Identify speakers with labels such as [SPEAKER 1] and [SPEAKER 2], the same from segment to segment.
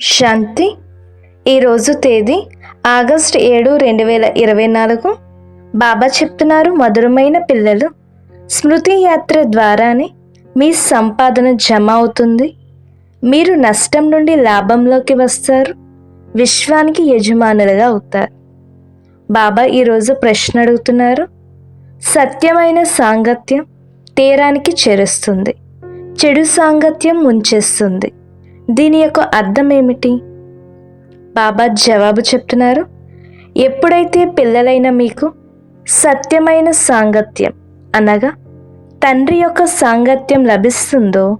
[SPEAKER 1] శాంతి. ఈరోజు తేదీ ఆగస్ట్ ఏడు రెండు వేల ఇరవై నాలుగు. బాబా చెప్తున్నారు మధురమైన పిల్లలు. స్మృతి యాత్ర ద్వారానే మీ సంపాదన జమ అవుతుంది. మీరు నష్టం నుండి లాభంలోకి వస్తారు. విశ్వానికి యజమానులుగా అవుతారు. బాబా ఈరోజు ప్రశ్న అడుగుతున్నారు. సత్యమైన సాంగత్యం తీరానికి చేరుస్తుంది. చెడు సాంగత్యం ముంచేస్తుంది. దీని యొక్క అర్థం ఏమిటి? బాబా జవాబు చెప్తున్నారు ఎప్పుడైతే పిల్లలైన మీకు సత్యమైన సాంగత్యం అనగా తండ్రి యొక్క సాంగత్యం లభిస్తుందో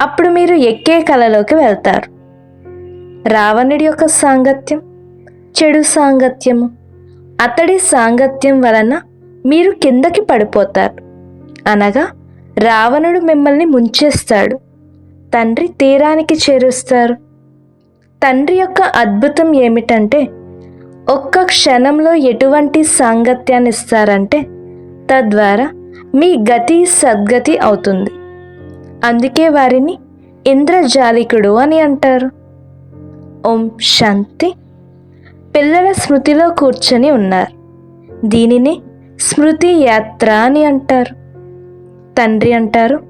[SPEAKER 1] అప్పుడు మీరు ఎక్కే కలలోకి వెళ్తారు. రావణుడి యొక్క సాంగత్యం చెడు సాంగత్యము అతడి సాంగత్యం వలన మీరు కిందకి పడిపోతారు. అనగా రావణుడు మిమ్మల్ని ముంచేస్తాడు. తండ్రి తీరానికి చేరుస్తారు. తండ్రి యొక్క అద్భుతం ఏమిటంటే ఒక్క క్షణంలో ఎటువంటి సాంగత్యాన్ని ఇస్తారంటే తద్వారా మీ గతి సద్గతి అవుతుంది. అందుకే వారిని ఇంద్రజాలికుడు అని అంటారు. ఓం శాంతి. పిల్లల స్మృతిలో కూర్చొని ఉన్నారు. దీనిని స్మృతి యాత్ర అని అంటారు. తండ్రి అంటారు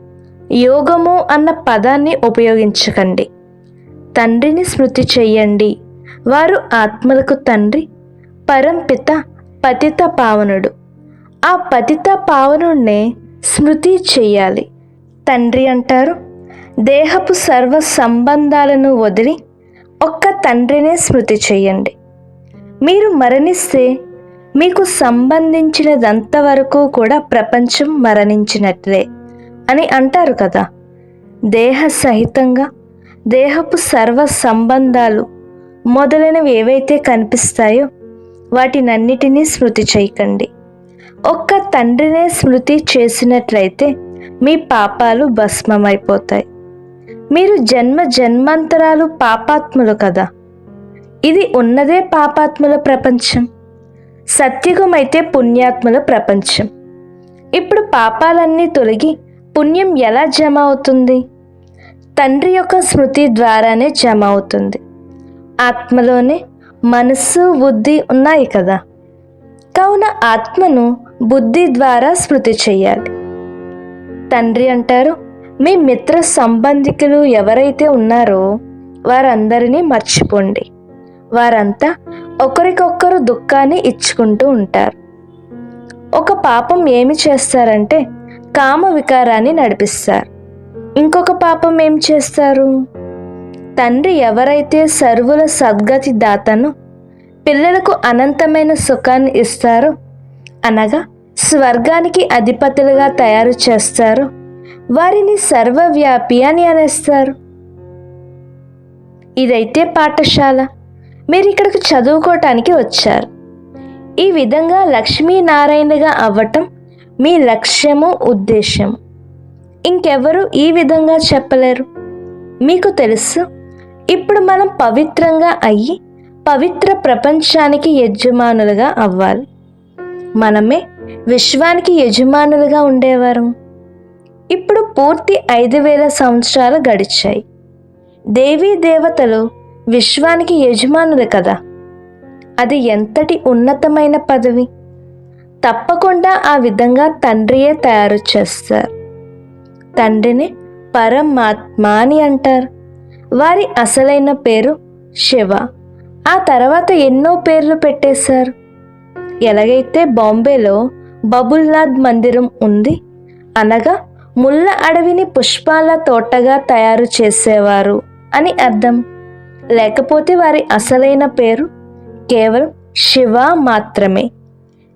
[SPEAKER 1] యోగము అన్న పదాన్ని ఉపయోగించకండి. తండ్రిని స్మృతి చెయ్యండి. వారు ఆత్మలకు తండ్రి పరంపిత పతిత పావనుడు. ఆ పతిత పావనుడినే స్మృతి చెయ్యాలి. తండ్రి అంటారు దేహపు సర్వ సంబంధాలను వదిలి ఒక్క తండ్రినే స్మృతి చెయ్యండి. మీరు మరణిస్తే మీకు సంబంధించినదంతవరకు కూడా ప్రపంచం మరణించినట్లే. అని అంటారు కదా. దేహ సహితంగా దేహపు సర్వ సంబంధాలు మొదలైనవి ఏవైతే కనిపిస్తాయో వాటినన్నిటినీ స్మృతి చేయకండి. ఒక్క తండ్రినే స్మృతి చేసినట్లయితే మీ పాపాలు భస్మమైపోతాయి. మీరు జన్మ జన్మాంతరాలు పాపాత్ములు కదా. ఇది ఉన్నదే పాపాత్ముల ప్రపంచం. సత్యుగమైతే పుణ్యాత్ముల ప్రపంచం. ఇప్పుడు పాపాలన్నీ తొలగి పుణ్యం ఎలా జమ అవుతుంది తండ్రి యొక్క స్మృతి ద్వారానే జమ అవుతుంది ఆత్మలోనే మనస్సు బుద్ధి ఉన్నాయి కదా. కావున ఆత్మను బుద్ధి ద్వారా స్మృతి చెయ్యాలి తండ్రి అంటారు మీ మిత్ర సంబంధికులు ఎవరైతే ఉన్నారో వారందరినీ మర్చిపోండి. వారంతా ఒకరికొకరు దుఃఖాన్ని ఇచ్చుకుంటూ ఉంటారు. ఒక పాపం ఏమి చేస్తారంటే కామ వికారాన్ని నడిపిస్తారు. ఇంకొక పాపం ఏం చేస్తారు? తండ్రి ఎవరైతే సర్వుల సద్గతి దాతను పిల్లలకు అనంతమైన సుఖాన్ని ఇస్తారో అనగా స్వర్గానికి అధిపతులుగా తయారు చేస్తారో వారిని సర్వవ్యాపి అని అనేస్తారు. ఇదైతే పాఠశాల. మీరు ఇక్కడికి చదువుకోవటానికి వచ్చారు. ఈ విధంగా లక్ష్మీనారాయణగా అవ్వటం మీ లక్ష్యము ఉద్దేశ్యం ఇంకెవరు ఈ విధంగా చెప్పలేరు. మీకు తెలుసు ఇప్పుడు మనం పవిత్రంగా అయ్యి పవిత్ర ప్రపంచానికి యజమానులుగా అవ్వాలి. మనమే విశ్వానికి యజమానులుగా ఉండేవారు. ఇప్పుడు పూర్తి ఐదు వేల సంవత్సరాలు గడిచాయి. దేవీ దేవతలు విశ్వానికి యజమానులు కదా. అది ఎంతటి ఉన్నతమైన పదవి. తప్పకుండా ఆ విధంగా తండ్రియే తయారు చేస్తారు. తండ్రిని పరమాత్మ అని అంటారు. వారి అసలైన పేరు శివ. ఆ తర్వాత ఎన్నో పేర్లు పెట్టేశారు. ఎలాగైతే బాంబేలో బబుల్నాథ్ మందిరం ఉంది అనగా ముళ్ళ అడవిని పుష్పాల తోటగా తయారు చేసేవారు అని అర్థం. లేకపోతే వారి అసలైన పేరు కేవలం శివ మాత్రమే.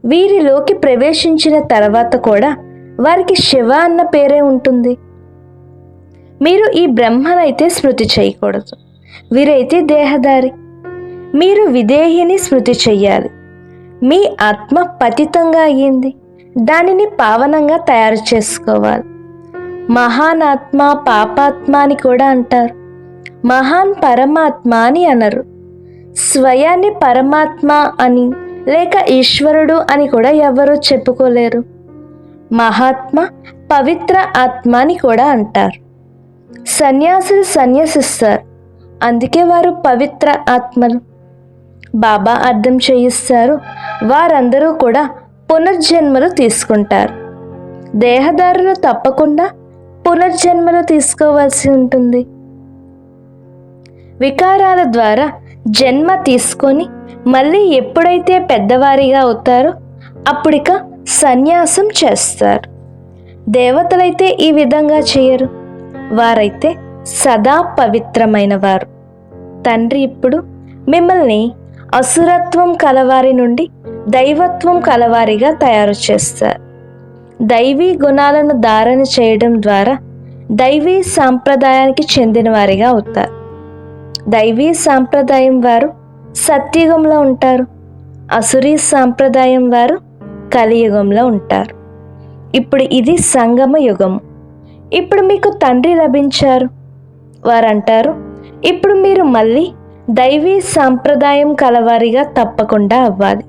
[SPEAKER 1] వీరిలోకి ప్రవేశించిన తర్వాత కూడా వారికి శివ అన్న పేరే ఉంటుంది. మీరు ఈ బ్రహ్మనైతే స్మృతి చేయకూడదు. వీరైతే దేహదారి మీరు విదేహిని స్మృతి చెయ్యాలి. మీ ఆత్మ పతితంగా అయ్యింది. దానిని పావనంగా తయారు చేసుకోవాలి. మహానాత్మ పాపాత్మ అని కూడా అంటారు. మహాన్ పరమాత్మ అని అనరు. స్వయాన్ని పరమాత్మ అని లేక ఈశ్వరుడు అని కూడా ఎవరూ చెప్పుకోలేరు. మహాత్మ పవిత్ర ఆత్మ అని కూడా అంటారు. సన్యాసులు సన్యసిస్తారు. అందుకే వారు పవిత్ర ఆత్మలు. బాబా అర్థం చేయిస్తారు. వారందరూ కూడా పునర్జన్మలు తీసుకుంటారు. దేహదారులు తప్పకుండా పునర్జన్మలు తీసుకోవాల్సి ఉంటుంది. వికారాల ద్వారా జన్మ తీసుకొని మళ్ళీ ఎప్పుడైతే పెద్దవారిగా అవుతారో అప్పుడిక సన్యాసం చేస్తారు. దేవతలైతే ఈ విధంగా చేయరు. వారైతే సదా పవిత్రమైన వారు తండ్రి ఇప్పుడు మిమ్మల్ని అసురత్వం కలవారి నుండి దైవత్వం కలవారిగా తయారు చేస్తారు. దైవీ గుణాలను ధారణ చేయడం ద్వారా దైవీ సాంప్రదాయానికి చెందినవారిగా అవుతారు. దైవీ సాంప్రదాయం వారు సత్యుగంలో ఉంటారు. అసురీ సాంప్రదాయం వారు కలియుగంలో ఉంటారు. ఇప్పుడు ఇది సంగమ యుగం. ఇప్పుడు మీకు తండ్రి లభించారు. వారంటారు ఇప్పుడు మీరు మళ్ళీ దైవీ సాంప్రదాయం కలవారిగా తప్పకుండా అవ్వాలి.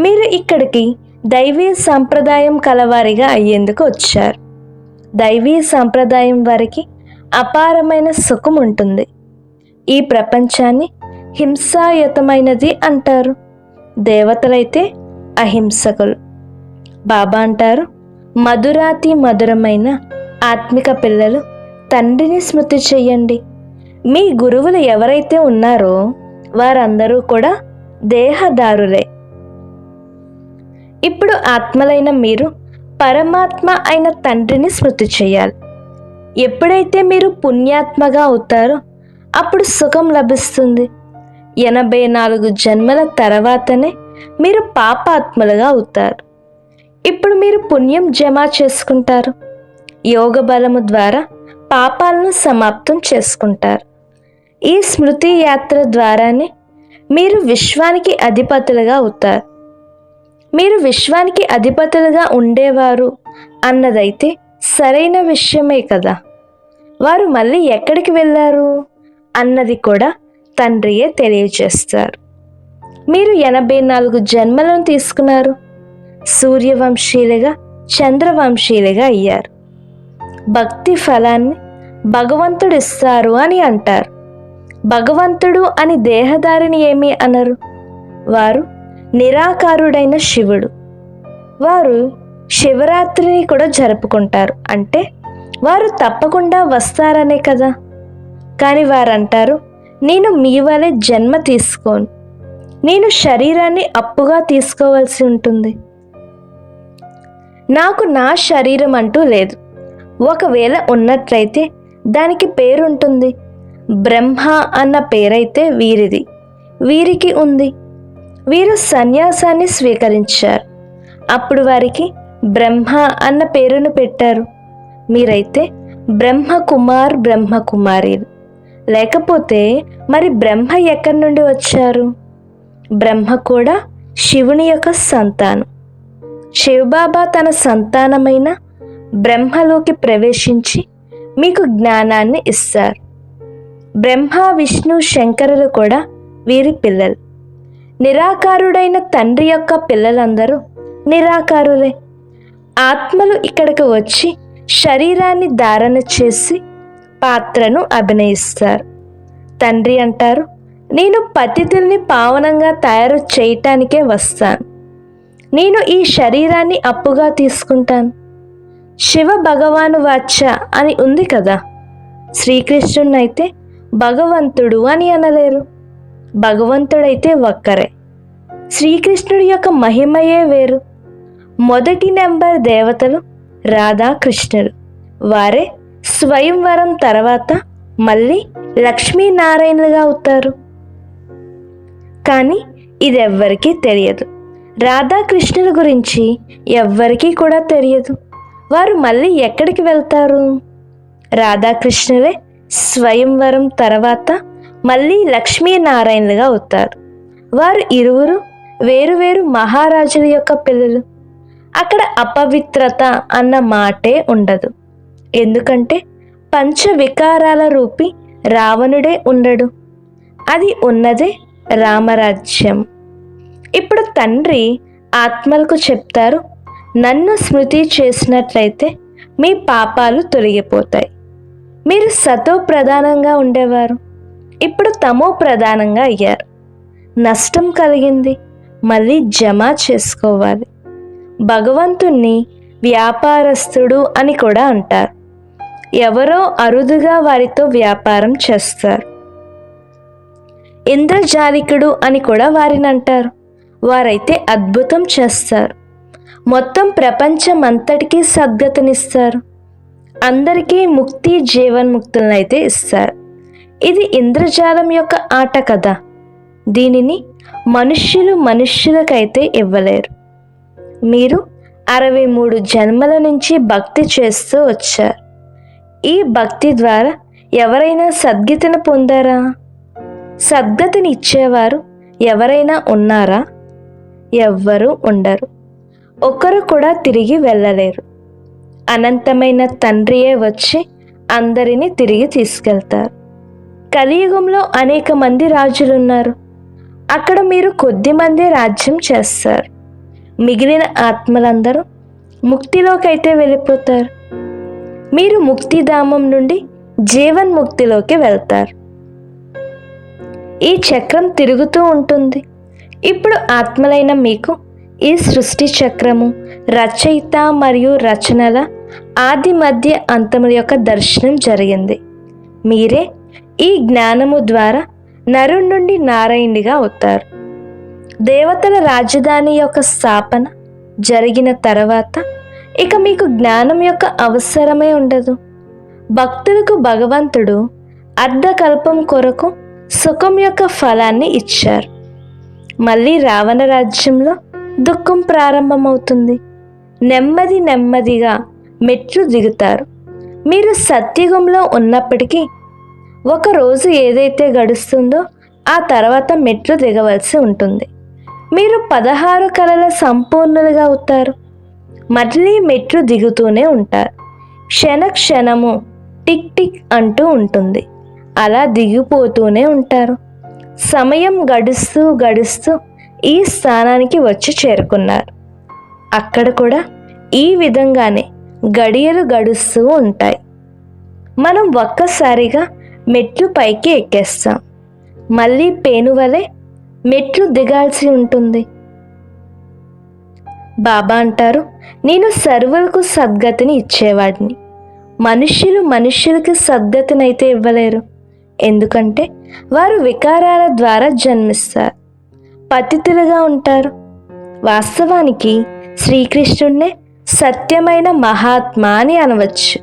[SPEAKER 1] మీరు ఇక్కడికి దైవీ సాంప్రదాయం కలవారిగా అయ్యేందుకు వచ్చారు. దైవీ సాంప్రదాయం వారికి అపారమైన సుఖం ఉంటుంది. ఈ ప్రపంచాన్ని హింసాయుతమైనది అంటారు. దేవతలైతే అహింసకులు. బాబా అంటారు మధురాతి మధురమైన ఆత్మిక పిల్లలు తండ్రిని స్మృతి చెయ్యండి మీ గురువులు ఎవరైతే ఉన్నారో వారందరూ కూడా దేహదారులే. ఇప్పుడు ఆత్మలైన మీరు పరమాత్మ అయిన తండ్రిని స్మృతి చేయాలి. ఎప్పుడైతే మీరు పుణ్యాత్మగా అవుతారో అప్పుడు సుఖం లభిస్తుంది. ఎనభై నాలుగు జన్మల తర్వాతనే మీరు పాపాత్మలుగా అవుతారు. ఇప్పుడు మీరు పుణ్యం జమ చేసుకుంటారు. యోగ బలము ద్వారా పాపాలను సమాప్తం చేసుకుంటారు. ఈ స్మృతి యాత్ర ద్వారానే మీరు విశ్వానికి అధిపతులుగా అవుతారు. మీరు విశ్వానికి అధిపతులుగా ఉండేవారు అన్నదైతే సరైన విషయమే కదా. వారు మళ్ళీ ఎక్కడికి వెళ్ళారు? అన్నది కూడా తండ్రియే తెలియజేస్తారు. మీరు ఎనభై నాలుగు జన్మలను తీసుకున్నారు. సూర్యవంశీలుగా చంద్రవంశీలుగా అయ్యారు. భక్తి ఫలాన్ని భగవంతుడు ఇస్తారు అని అంటారు. భగవంతుడు అని దేహదారిని ఏమి అనరు. వారు నిరాకారుడైన శివుడు. వారు శివరాత్రిని కూడా జరుపుకుంటారు. అంటే వారు తప్పకుండా వస్తారనే కదా. కానీ వారంటారు నేను మీ వలె జన్మ తీసుకోను. నేను శరీరాన్ని అప్పుగా తీసుకోవాల్సి ఉంటుంది. నాకు నా శరీరం అంటూ లేదు. ఒకవేళ ఉన్నట్లయితే దానికి పేరుంటుంది. బ్రహ్మ అన్న పేరైతే వీరిది. వీరికి ఉంది. వీరు సన్యాసాన్ని స్వీకరించారు. అప్పుడు వారికి బ్రహ్మ అన్న పేరును పెట్టారు. మీరైతే బ్రహ్మకుమార్ బ్రహ్మకుమారీలు. లేకపోతే మరి బ్రహ్మ ఎక్కడి నుండి వచ్చారు? బ్రహ్మ కూడా శివుని యొక్క సంతానం. శివబాబా తన సంతానమైన బ్రహ్మలోకి ప్రవేశించి మీకు జ్ఞానాన్ని ఇస్తారు. బ్రహ్మ విష్ణు శంకరులు కూడా వీరి పిల్లలు. నిరాకారుడైన తండ్రి యొక్క పిల్లలందరూ నిరాకారులే. ఆత్మలు ఇక్కడికి వచ్చి శరీరాన్ని ధారణ చేసి పాత్రను అభినయిస్తారు. తండ్రి అంటారు నేను పతితుల్ని పావనంగా తయారు చేయటానికే వస్తాను. నేను ఈ శరీరాన్ని అప్పుగా తీసుకుంటాను. శివ భగవాను వాచ అని ఉంది కదా. శ్రీకృష్ణునైతే భగవంతుడు అని అనలేరు. భగవంతుడైతే ఒక్కరే. శ్రీకృష్ణుడి యొక్క మహిమయే వేరు. మొదటి నెంబర్ దేవతలు రాధాకృష్ణులు. వారే స్వయంవరం తర్వాత మళ్ళీ లక్ష్మీనారాయణులుగా అవుతారు. కానీ ఇది ఎవ్వరికీ తెలియదు. రాధాకృష్ణుల గురించి ఎవ్వరికీ కూడా తెలియదు. వారు మళ్ళీ ఎక్కడికి వెళ్తారు? రాధాకృష్ణులే స్వయంవరం తర్వాత మళ్ళీ లక్ష్మీనారాయణులుగా అవుతారు. వారు ఇరువురు వేరువేరు మహారాజుల యొక్క పిల్లలు. అక్కడ అపవిత్రత అన్న మాటే ఉండదు. ఎందుకంటే పంచ వికారాల రూపి రావణుడే ఉండడు. అది ఉన్నదే రామరాజ్యం. ఇప్పుడు తండ్రి ఆత్మలకు చెప్తారు నన్ను స్మృతి చేసినట్లయితే మీ పాపాలు తొలగిపోతాయి. మీరు సతో ప్రధానంగా ఉండేవారు. ఇప్పుడు తమో ప్రధానంగా అయ్యారు. నష్టం కలిగింది. మళ్ళీ జమ చేసుకోవాలి. భగవంతుణ్ణి వ్యాపారస్తుడు అని కూడా అంటారు. ఎవరో అరుదుగా వారితో వ్యాపారం చేస్తారు. ఇంద్రజాలికుడు అని కూడా వారిని అంటారు వారైతే అద్భుతం చేస్తారు. మొత్తం ప్రపంచం అంతటికీ సద్గతనిస్తారు. అందరికీ ముక్తి జీవన్ముక్తులనైతే ఇస్తారు. ఇది ఇంద్రజాలం యొక్క ఆట కదా. దీనిని మనుష్యులు మనుష్యులకైతే ఇవ్వలేరు. మీరు అరవై మూడు జన్మల నుంచి భక్తి చేస్తూ వచ్చారు. ఈ భక్తి ద్వారా ఎవరైనా సద్గతిని పొందారా? సద్గతిని ఇచ్చేవారు ఎవరైనా ఉన్నారా? ఎవ్వరూ ఉండరు. ఒకరు కూడా తిరిగి వెళ్ళలేరు. అనంతమైన తండ్రియే వచ్చి అందరినీ తిరిగి తీసుకెళ్తారు. కలియుగంలో అనేక మంది రాజులున్నారు. అక్కడ మీరు కొద్ది మంది రాజ్యం చేస్తారు. మిగిలిన ఆత్మలందరూ ముక్తిలోకైతే వెళ్ళిపోతారు. మీరు ముక్తిధామం నుండి జీవన్ముక్తిలోకి వెళ్తారు. ఈ చక్రం తిరుగుతూ ఉంటుంది. ఇప్పుడు ఆత్మలైన మీకు ఈ సృష్టి చక్రము రచయిత మరియు రచనల ఆది మధ్య అంతముల యొక్క దర్శనం జరిగింది. మీరే ఈ జ్ఞానము ద్వారా నరుణ్ నుండి నారాయణుడిగా అవుతారు. దేవతల రాజధాని యొక్క స్థాపన జరిగిన తర్వాత ఇక మీకు జ్ఞానం యొక్క అవసరమే ఉండదు. భక్తులకు భగవంతుడు అర్ధకల్పం కొరకు సుఖం యొక్క ఫలాన్ని ఇచ్చారు. మళ్ళీ రావణ రాజ్యంలో దుఃఖం ప్రారంభమవుతుంది. నెమ్మది నెమ్మదిగా మెట్లు దిగుతారు. మీరు సత్యుగంలో ఉన్నప్పటికీ ఒక రోజు ఏదైతే గడుస్తుందో ఆ తర్వాత మెట్లు దిగవలసి ఉంటుంది. మీరు పదహారు కళల సంపూర్ణులుగా అవుతారు. మళ్ళీ మెట్లు దిగుతూనే ఉంటారు. క్షణ క్షణము టిక్ టిక్ అంటూ ఉంటుంది. అలా దిగిపోతూనే ఉంటారు. సమయం గడుస్తూ గడుస్తూ ఈ స్థానానికి వచ్చి చేరుకున్నారు. అక్కడ కూడా ఈ విధంగానే గడియలు గడుస్తూ ఉంటాయి. మనం ఒక్కసారిగా మెట్లు పైకి ఎక్కేస్తాం. మళ్ళీ పేను వలె మెట్లు దిగాల్సి ఉంటుంది. బాబా అంటారు నేను సర్వులకు సద్గతిని ఇచ్చేవాడిని. మనుష్యులు మనుష్యులకి సద్గతినైతే ఇవ్వలేరు. ఎందుకంటే వారు వికారాల ద్వారా జన్మిస్తారు. పతితులుగా ఉంటారు. వాస్తవానికి శ్రీకృష్ణుడినే సత్యమైన మహాత్మ అని అనవచ్చు.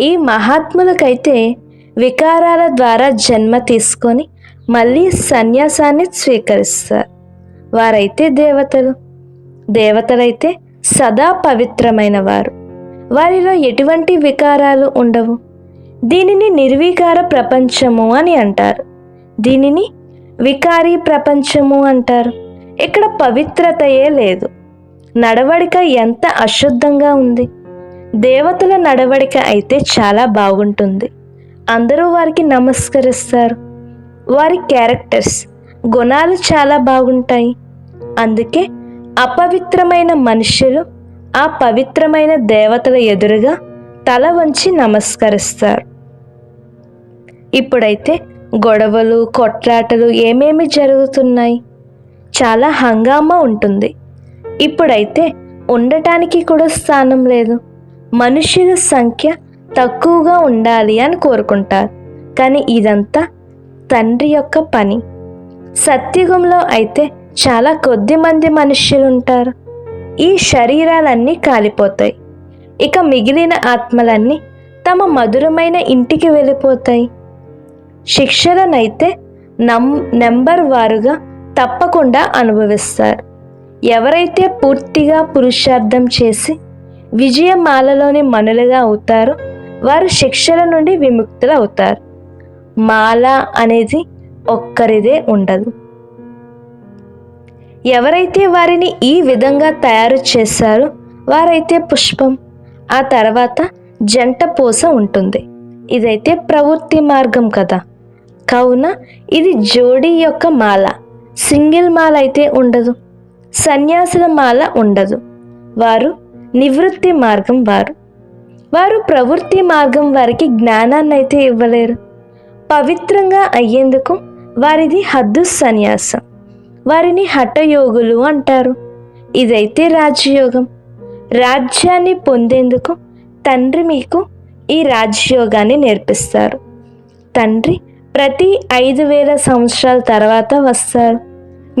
[SPEAKER 1] ఈ మహాత్ములకైతే వికారాల ద్వారా జన్మ తీసుకొని మళ్ళీ సన్యాసాన్ని స్వీకరిస్తారు. వారైతే దేవతలు. దేవతలైతే సదా పవిత్రమైన వారు వారిలో ఎటువంటి వికారాలు ఉండవు. దీనిని నిర్వికార ప్రపంచము అని అంటారు. దీనిని వికారీ ప్రపంచము అంటారు. ఇక్కడ పవిత్రతయే లేదు. నడవడిక ఎంత అశుద్ధంగా ఉంది. దేవతల నడవడిక అయితే చాలా బాగుంటుంది. అందరూ వారికి నమస్కరిస్తారు. వారి క్యారెక్టర్స్ గుణాలు చాలా బాగుంటాయి. అందుకే అపవిత్రమైన మనుష్యులు ఆ పవిత్రమైన దేవతల ఎదురుగా తల వంచి నమస్కరిస్తారు. ఇప్పుడైతే గొడవలు కొట్లాటలు ఏమేమి జరుగుతున్నాయి? చాలా హంగామా ఉంటుంది. ఇప్పుడైతే ఉండటానికి కూడా స్థానం లేదు. మనుషుల సంఖ్య తక్కువగా ఉండాలి అని కోరుకుంటారు. కానీ ఇదంతా తండ్రి యొక్క పని. సత్యుగంలో అయితే చాలా కొద్ది మంది మనుష్యులు ఉంటారు ఈ శరీరాలన్నీ కాలిపోతాయి. ఇక మిగిలిన ఆత్మలన్నీ తమ మధురమైన ఇంటికి వెళ్ళిపోతాయి. శిక్షలనైతే నం నెంబర్ వారుగా తప్పకుండా అనుభవిస్తారు. ఎవరైతే పూర్తిగా పురుషార్థం చేసి విజయమాలలోని మనులుగా అవుతారో వారు శిక్షల నుండి విముక్తులు అవుతారు మాల అనేది ఒక్కరిదే ఉండదు. ఎవరైతే వారిని ఈ విధంగా తయారు చేశారో వారైతే పుష్పం ఆ తర్వాత జంట పూస ఉంటుంది. ఇదైతే ప్రవృత్తి మార్గం కదా. కావున ఇది జోడీ యొక్క మాల. సింగిల్ మాల అయితే ఉండదు. సన్యాసుల మాల ఉండదు. వారు నివృత్తి మార్గం వారు. వారు ప్రవృత్తి మార్గం వారికి జ్ఞానాన్ని అయితే ఇవ్వలేరు. పవిత్రంగా అయ్యేందుకు వారిది హద్దు సన్యాసం. వారిని హఠయోగులు అంటారు. ఇదైతే రాజయోగం రాజ్యాన్ని పొందేందుకు తండ్రి మీకు ఈ రాజ్యయోగాన్ని నేర్పిస్తారు. తండ్రి ప్రతి ఐదు వేల సంవత్సరాల తర్వాత వస్తారు.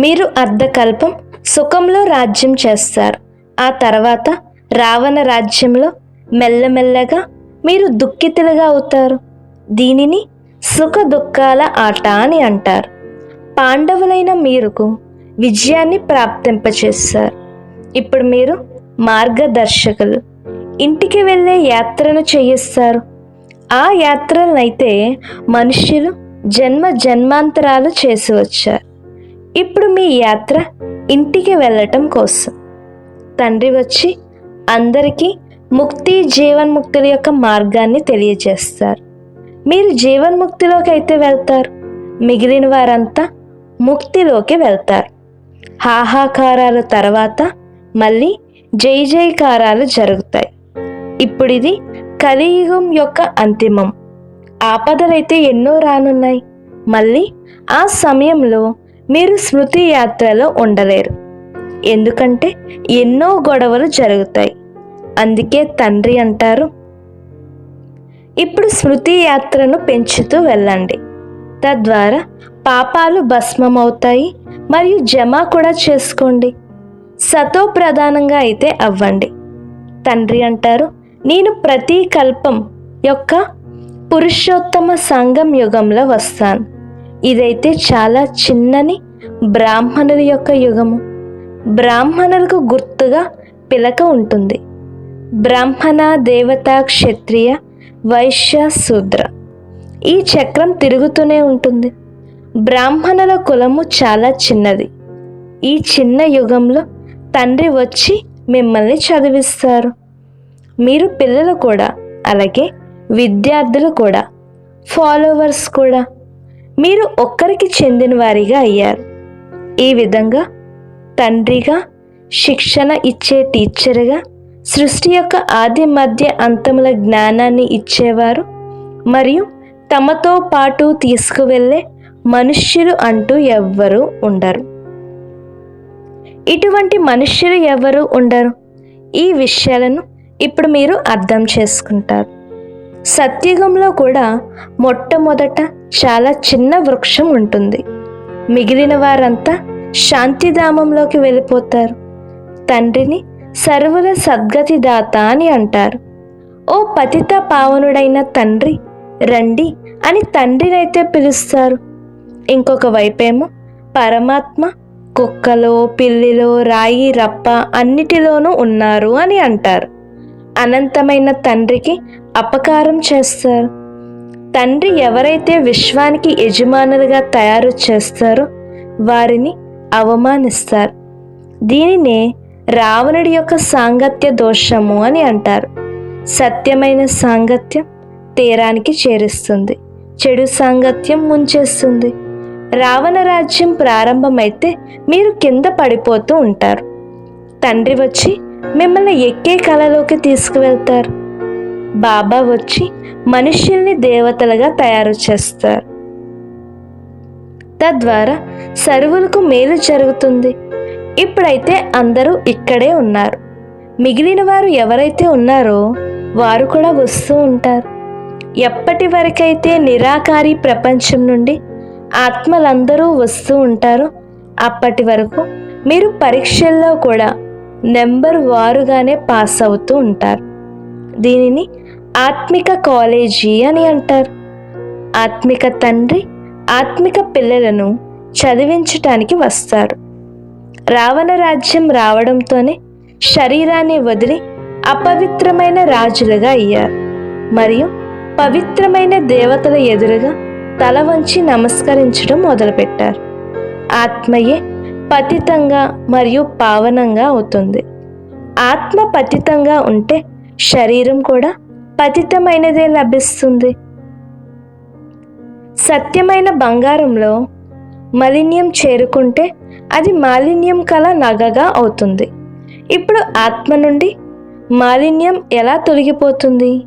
[SPEAKER 1] మీరు అర్ధకల్పం సుఖంలో రాజ్యం చేస్తారు. ఆ తర్వాత రావణ రాజ్యంలో మెల్లమెల్లగా మీరు దుఃఖితులుగా అవుతారు. దీనిని సుఖ దుఃఖాల ఆట అని అంటారు. పాండవులైన మీరుకు విజయాన్ని ప్రాప్తింపచేస్తారు. ఇప్పుడు మీరు మార్గదర్శకులు. ఇంటికి వెళ్ళే యాత్రను చేయిస్తారు. ఆ యాత్రలనైతే మనుష్యులు జన్మ జన్మాంతరాలు చేసి వచ్చారు. ఇప్పుడు మీ యాత్ర ఇంటికి వెళ్ళటం కోసం. తండ్రి వచ్చి అందరికీ ముక్తి జీవన్ముక్తుల యొక్క మార్గాన్ని తెలియజేస్తారు. మీరు జీవన్ముక్తిలోకి అయితే వెళ్తారు. మిగిలిన వారంతా ముక్తిలోకి వెళ్తారు. హాహాకారాల తర్వాత మళ్ళీ జై జయకారాలు జరుగుతాయి. ఇప్పుడు ఇది కలియుగం యొక్క అంతిమం. ఆపదలైతే ఎన్నో రానున్నాయి. మళ్ళీ ఆ సమయంలో మీరు స్మృతి యాత్రలో ఉండలేరు. ఎందుకంటే ఎన్నో గొడవలు జరుగుతాయి. అందుకే తండ్రి అంటారు ఇప్పుడు స్మృతి యాత్రను పెంచుతూ వెళ్ళండి. తద్వారా పాపాలు భస్మమవుతాయి మరియు జమ కూడా చేసుకోండి. సతో ప్రధానంగా అయితే అవ్వండి. తండ్రి అంటారు నేను ప్రతి కల్పం యొక్క పురుషోత్తమ సంఘం యుగంలో వస్తాను. ఇదైతే చాలా చిన్నని బ్రాహ్మణుల యొక్క యుగము. బ్రాహ్మణులకు గుర్తుగా పిలక ఉంటుంది. బ్రాహ్మణ దేవత క్షత్రియ వైశ్య శూద్ర ఈ చక్రం తిరుగుతూనే ఉంటుంది. బ్రాహ్మణుల కులము చాలా చిన్నది. ఈ చిన్న యుగంలో తండ్రి వచ్చి మిమ్మల్ని చదివిస్తారు. మీరు పిల్లలు కూడా అలాగే విద్యార్థులు కూడా ఫాలోవర్స్ కూడా. మీరు ఒక్కరికి చెందిన వారిగా అయ్యారు. ఈ విధంగా తండ్రిగా శిక్షణ ఇచ్చే టీచర్గా సృష్టి యొక్క ఆది మధ్య అంతముల జ్ఞానాన్ని ఇచ్చేవారు మరియు తమతో పాటు తీసుకువెళ్ళే మనుష్యులు అంటూ ఎవ్వరూ ఉండరు. ఇటువంటి మనుష్యులు ఎవరు ఉండరు? ఈ విషయాలను ఇప్పుడు మీరు అర్థం చేసుకుంటారు. సత్యుగంలో కూడా మొట్టమొదట చాలా చిన్న వృక్షం ఉంటుంది. మిగిలిన వారంతా శాంతిధామంలోకి వెళ్ళిపోతారు. తండ్రిని సర్వుల సద్గతి దాత అని అంటారు. ఓ పతిత పావనుడైన తండ్రి రండి అని తండ్రినైతే పిలుస్తారు. ఇంకొక వైపేమో పరమాత్మ కుక్కలో పిల్లిలో రాయి రప్ప అన్నిటిలోనూ ఉన్నారు అని అంటారు. అనంతమైన తండ్రికి అపకారం చేస్తారు. తండ్రి ఎవరైతే విశ్వానికి యజమానులుగా తయారు చేస్తారో వారిని అవమానిస్తారు. దీనినే రావణుడి యొక్క సాంగత్య దోషము అని అంటారు. సత్యమైన సాంగత్యం తీరానికి చేరుస్తుంది. చెడు సాంగత్యం ముంచేస్తుంది. రావణ రాజ్యం ప్రారంభమైతే మీరు కింద పడిపోతూ ఉంటారు. తండ్రి వచ్చి మిమ్మల్ని ఎక్కే కళలోకి తీసుకువెళ్తారు. బాబా వచ్చి మనుష్యుల్ని దేవతలుగా తయారు చేస్తారు. తద్వారా సరువులకు మేలు జరుగుతుంది. ఇప్పుడైతే అందరూ ఇక్కడే ఉన్నారు. మిగిలిన వారు ఎవరైతే ఉన్నారో వారు కూడా వస్తూ ఉంటారు. ఎప్పటి వరకైతే నిరాకారి ప్రపంచం నుండి ఆత్మలందరూ వస్తూ ఉంటారు. అప్పటి వరకు మీరు పరీక్షల్లో కూడా నెంబర్ వారుగానే పాస్ అవుతూ ఉంటారు. దీనిని ఆత్మిక కాలేజీ అని అంటారు. ఆత్మిక తండ్రి ఆత్మిక పిల్లలను చదివించటానికి వస్తారు. రావణ రాజ్యం రావడంతోనే శరీరాన్ని వదిలి అపవిత్రమైన రాజులుగా అయ్యారు. మరియు పవిత్రమైన దేవతల ఎదురుగా తల వంచి నమస్కరించడం మొదలుపెట్టారు. ఆత్మయే పతితంగా మరియు పావనంగా అవుతుంది. ఆత్మ పతితంగా ఉంటే శరీరం కూడా పతితమైనదే లభిస్తుంది. సత్యమైన బంగారంలో మలిన్యం చేరుకుంటే అది మాలిన్యం కల నగగా అవుతుంది. ఇప్పుడు ఆత్మ నుండి మాలిన్యం ఎలా తొలగిపోతుంది?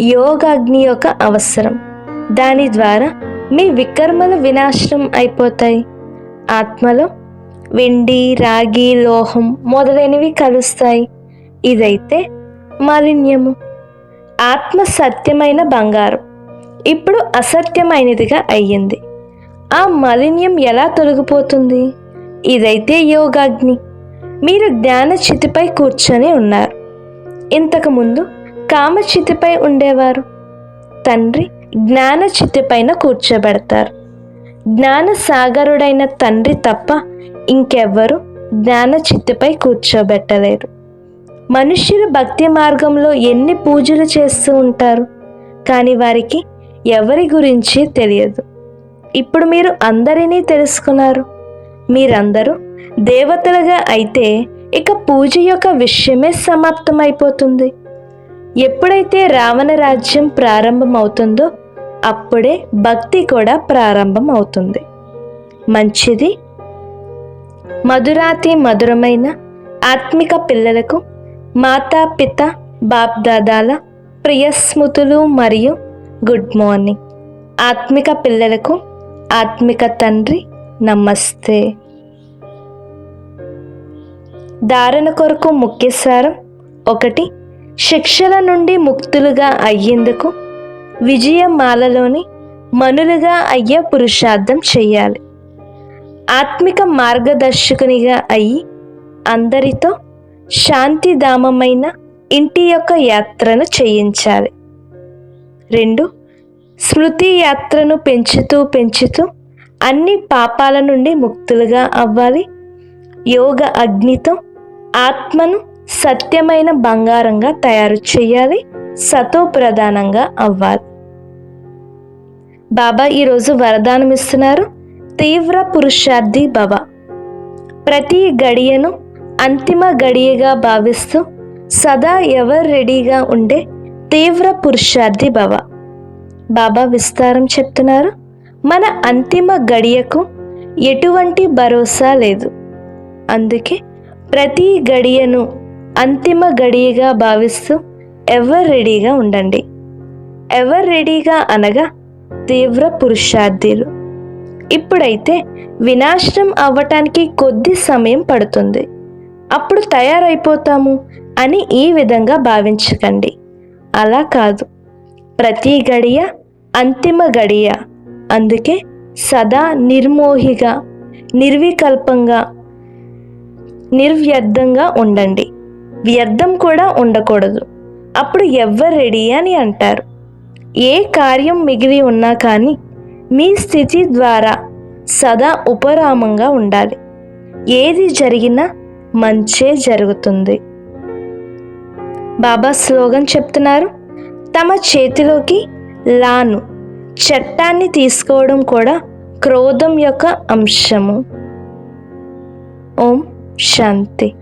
[SPEAKER 1] యోగాగ్ని యొక్క అవసరం. దాని ద్వారా మీ వికర్మలు వినాశనం అయిపోతాయి. ఆత్మలో వెండి రాగి లోహం మొదలైనవి కలుస్తాయి. ఇదైతే మాలిన్యము. ఆత్మ సత్యమైన బంగారం ఇప్పుడు అసత్యమైనదిగా అయ్యింది. ఆ మాలిన్యం ఎలా తొలగిపోతుంది? ఇదైతే యోగాగ్ని. మీరు జ్ఞాన చితిపై కూర్చొని ఉన్నారు. ఇంతకుముందు కామచితిపై ఉండేవారు. తండ్రి జ్ఞాన చితిపైన కూర్చోబెడతారు. జ్ఞాన సాగరుడైన తండ్రి తప్ప ఇంకెవ్వరు జ్ఞాన చిత్తుపై కూర్చోబెట్టలేరు. మనుష్యులు భక్తి మార్గంలో ఎన్ని పూజలు చేస్తూ ఉంటారు? కానీ వారికి ఎవరి గురించి తెలియదు. ఇప్పుడు మీరు అందరినీ తెలుసుకున్నారు. మీరందరూ దేవతలుగా అయితే ఇక పూజ యొక్క విషయమే సమాప్తమైపోతుంది. ఎప్పుడైతే రావణ రాజ్యం ప్రారంభమవుతుందో అప్పుడే భక్తి కూడా ప్రారంభం అవుతుంది మంచిది. మధురాతి మధురమైన ఆత్మిక పిల్లలకు మాతా పిత బాప్దాదాల ప్రియస్మృతులు మరియు గుడ్ మార్నింగ్. ఆత్మిక పిల్లలకు ఆత్మిక తండ్రి నమస్తే. ధారణ కొరకు ముఖ్య సారం ఒకటి శిక్షల నుండి ముక్తులుగా అయ్యేందుకు విజయమాలలోని మనులుగా అయ్యే పురుషార్థం చెయ్యాలి ఆత్మిక మార్గదర్శకునిగా అయి అందరితో శాంతిధామమైన ఇంటి యొక్క యాత్రను చేయించాలి. రెండు స్మృతి యాత్రను పెంచుతూ పెంచుతూ అన్ని పాపాల నుండి ముక్తులుగా అవ్వాలి. యోగ అగ్నితో ఆత్మను సత్యమైన బంగారంగా తయారు చేయాలి. సతో ప్రధానంగా అవ్వాలి. బాబా ఈరోజు వరదానం ఇస్తున్నారు. తీవ్ర పురుషార్థి భవ. ప్రతి గడియను అంతిమ గడియగా భావిస్తూ సదా ఎవరు రెడీగా ఉండే తీవ్ర పురుషార్థి భవ. బాబా విస్తారం చెప్తున్నారు. మన అంతిమ గడియకు ఎటువంటి భరోసా లేదు. అందుకే ప్రతి గడియను అంతిమ గడియగా భావిస్తూ ఎవరు రెడీగా ఉండండి. ఎవరు రెడీగా అనగా తీవ్ర పురుషార్థులు. ఇప్పుడైతే వినాశనం అవ్వటానికి కొద్ది సమయం పడుతుంది. అప్పుడు తయారైపోతాము అని ఈ విధంగా భావించకండి. అలా కాదు. ప్రతి గడియ అంతిమ గడియ. అందుకే సదా నిర్మోహిగా నిర్వికల్పంగా నిర్వ్యర్థంగా ఉండండి. వ్యర్థం కూడా ఉండకూడదు. అప్పుడు ఎవ్వరు రెడీ అని అంటారు. ఏ కార్యం మిగిలి ఉన్నా కానీ మీ స్థితి ద్వారా సదా ఉపరామంగా ఉండాలి. ఏది జరిగినా మంచే జరుగుతుంది. బాబా స్లోగన్ చెప్తున్నారు. తమ చేతిలోకి లాను చట్టాన్ని తీసుకోవడం కూడా క్రోధం యొక్క అంశము. ఓం శాంతి.